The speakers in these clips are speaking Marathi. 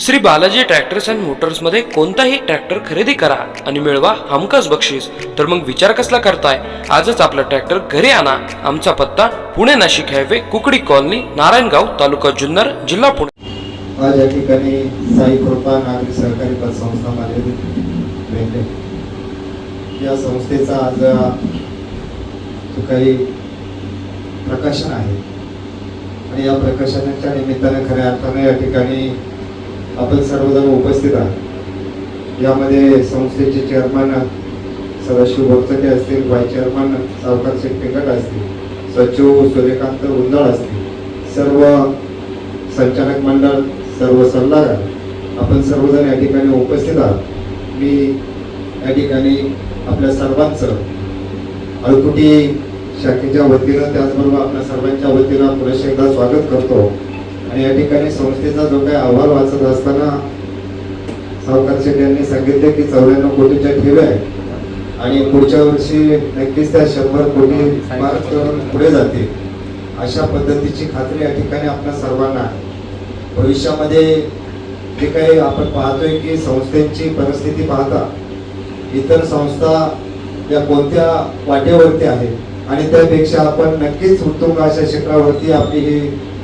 श्री बालाजी ट्रॅक्टर्स अँड मोटर्समध्ये कोणताही ट्रॅक्टर खरेदी करा आणि मिळवा हमखास बक्षीस. तर मग विचार कसला करताय? आजच आपला ट्रॅक्टर घरी आणा. आमचा पत्ता पुणे नाशिक हायवे कुकडी कॉलनी नारायणगाव तालुका जुन्नर जिल्हा पुणे. आज या ठिकाणी साई कृपा नागरी सहकारी पतसंस्था मध्ये या संस्थेचा आज जो काही प्रकाशन आहे. आणि या प्रकाशनाच्या निमित्ताने खऱ्या अर्थाने या ठिकाणी आपण सर्वजण उपस्थित आहात. यामध्ये संस्थेचे चेअरमन सदाशिव बोरचटे असतील व्हाईस चेअरमन सावकार शेठ असतील सचिव सूर्यकांत गुंजाळ असतील सर्व संचालक मंडळ सर्व सल्लागार आपण सर्वजण या ठिकाणी उपस्थित आहात. मी या ठिकाणी आपल्या सर्वांचं अळकुटी शाखेच्या वतीनं त्याचबरोबर आपल्या सर्वांच्या वतीनं पुन्हा एकदा स्वागत करतो. आणि या ठिकाणी संस्थेचा जो काही अहवाल वाचत असताना सावकार शेठ यांनी सांगितले की चौऱ्याण्णव कोटीच्या ठेव्या आहे आणि पुढच्या वर्षी नक्कीच त्या शंभर कोटी पार करून पुढे जातील. अशा पद्धतीची खात्री या ठिकाणी आपल्या सर्वांना आहे. भविष्यामध्ये जे काही आपण पाहतोय की संस्थेची परिस्थिती पाहता इतर संस्था या कोणत्या वाटेवरती आहे आणि त्यापेक्षा आपण नक्कीच उत्तुंग अशा क्षेत्रावरती आपली ही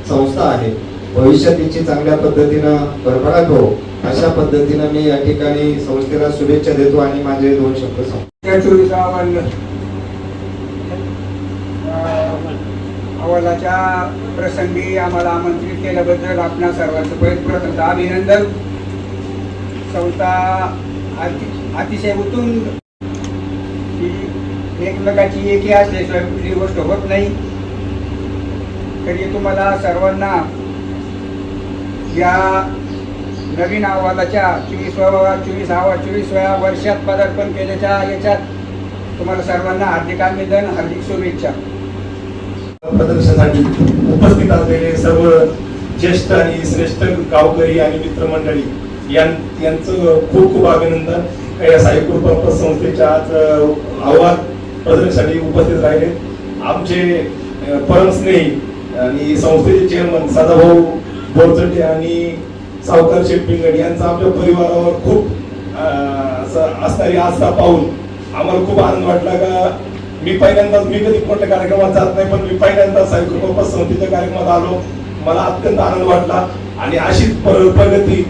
संस्था आहे. भविष्यात तिची चांगल्या पद्धतीनं भरभराट हो अशा पद्धतीनं मी या ठिकाणी संस्थेला शुभेच्छा देतो आणि माझे दोन शब्द सांगतो अहवालाच्या प्रसंगी आम्हाला आमंत्रित केल्याबद्दल आपणा सर्वांचं प्रथम अभिनंदन. संस्था अति अतिशय उतून ही एकमेकाची एकी असल्याशिवाय कुठली गोष्ट होत नाही. तरी तुम्हाला सर्वांना या नवीन अहवालाच्या चोवीसव्या चोवीस चोवीसव्या वर्षात पदार्पण केल्याच्या याच्यात तुम्हाला सर्वांना हार्दिक अभिनंदन हार्दिक शुभेच्छा. प्रदर्शनासाठी उपस्थित असलेले सर्व ज्येष्ठ आणि श्रेष्ठ गावकरी आणि मित्रमंडळी यां- यांचं खूप खूप अभिनंदन. या साईकृपा संस्थेच्या आज अहवाल प्रदर्शनासाठी उपस्थित राहिले. आमचे परमस्नेही आणि संस्थेचे चेअरमन सदाभाऊ बोरचटे आणि सावकार शेटपिंगड यांचा आमच्या परिवारावर खूप असं असणारी आस्था पाहून आम्हाला खूप आनंद वाटला का मी पहिल्यांदाच मी कधी कोणत्या कार्यक्रमात जात नाही पण मी पहिल्यांदा साईकृपा संस्थेच्या कार्यक्रमात आलो. मला अत्यंत आनंद वाटला आणि अशीच प्रगती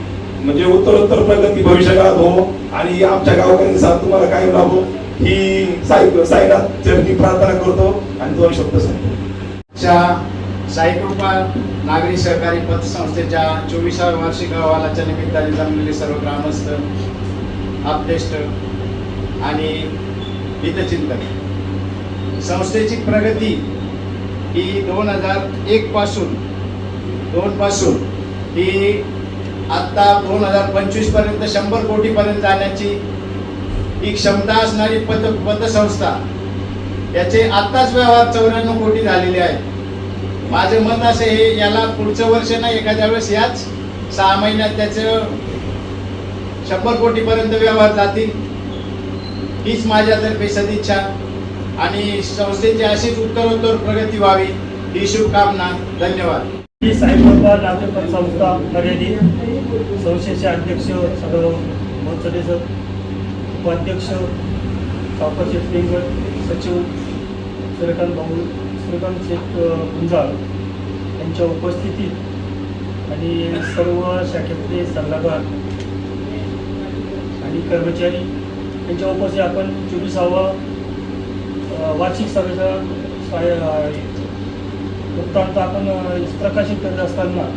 म्हणजे उत्तरोत्तर प्रगती भविष्यकाळात हो आणि आमच्या गावकऱ्यांनी साथ तुम्हाला काय लाभो ही साई साईनाथ चरणी प्रार्थना करतो आणि दोन शब्द सांगतो. साईकृपा नागरी सहकारी पतसंस्थेच्या चोवीसाव्या वार्षिक अहवालाच्या निमित्ताने जमलेले सर्व ग्रामस्थ आपदेष्ट आणि हितचिंतक. संस्थेची प्रगती ही दोन हजार एक पासून दोन पासून ही आत्ता दोन हजार पंचवीसपर्यंत शंभर कोटीपर्यंत जाण्याची ही क्षमता असणारी पत पतसंस्था याचे आत्ताच व्यवहार चौऱ्याण्णव कोटी झालेले आहेत. माझं मत असे हे याला पुढचं वर्ष ना एखाद्या वेळेस याच सहा महिन्यात त्याचं शंभर कोटी पर्यंत व्यवहार जातील. हीच माझ्यातर्फे सदिच्छा आणि संस्थेची अशीच उत्तरोत्तर प्रगती व्हावी ही शुभकामना. धन्यवाद. ही साईबाबा नागरी पतसंस्था खरेदी संस्थेचे अध्यक्ष सगळं सर उपाध्यक्ष सावकर शेठ सचिव सूर्यकांत भाऊ सूर्यकांत शेठ गुंजाळ यांच्या उपस्थितीत आणि सर्व शाखेतले सल्लागार आणि कर्मचारी यांच्या उपस्थित आपण चोवीसावा वार्षिक सभेचा वृत्तांत आपण प्रकाशित करत असताना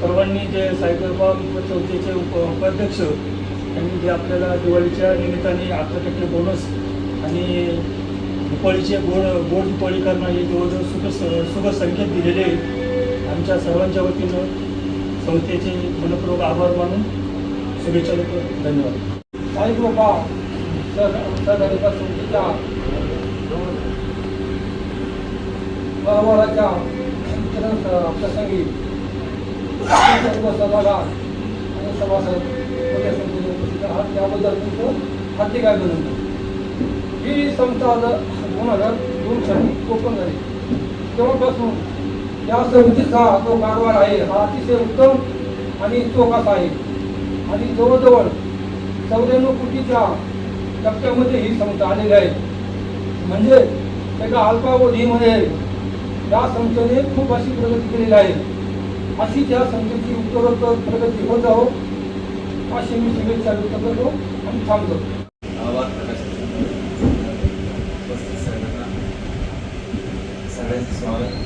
सर्वांनी जे सायकलबा संस्थेचे उप उपाध्यक्ष त्यांनी जे आपल्याला दिवाळीच्या निमित्ताने अकरा टक्के बोनस आणि दिपाळीचे गोड गोड दिपाळी करणं हे जवळजवळ सुख सुख संकेत दिलेले आमच्या सर्वांच्या वतीनं संस्थेचे मनपूर्वक आभार मानून शुभेच्छा देतो. धन्यवाद. साईकृपा सहकारी संस्थेच्या अहवालाच्या वितरण प्रसंगी सर्व सभागार आणि सभासद मोठ्या संख्येने उपस्थित आहात. त्याबद्दल तुमचं हार्दिक अभिनंदन. ही संस्था ज- दोन हजार दोन साली ओपन झाली. तेव्हापासून या समितीचा जो कारभार आहे हा अतिशय उत्तम आणि चोखास आहे. आणि जवळजवळ चौऱ्याण्णव कोटीच्या टप्प्यामध्ये ही संस्था आलेली आहे. म्हणजे एका अल्पावधीमध्ये या संस्थेने खूप अशी प्रगती केलेली आहे. अशी त्या संस्थेची उत्तरोत्तर प्रगती होत जावं अशी मी शुभेच्छा व्यक्त करतो आणि थांबतो. Alright, saw it.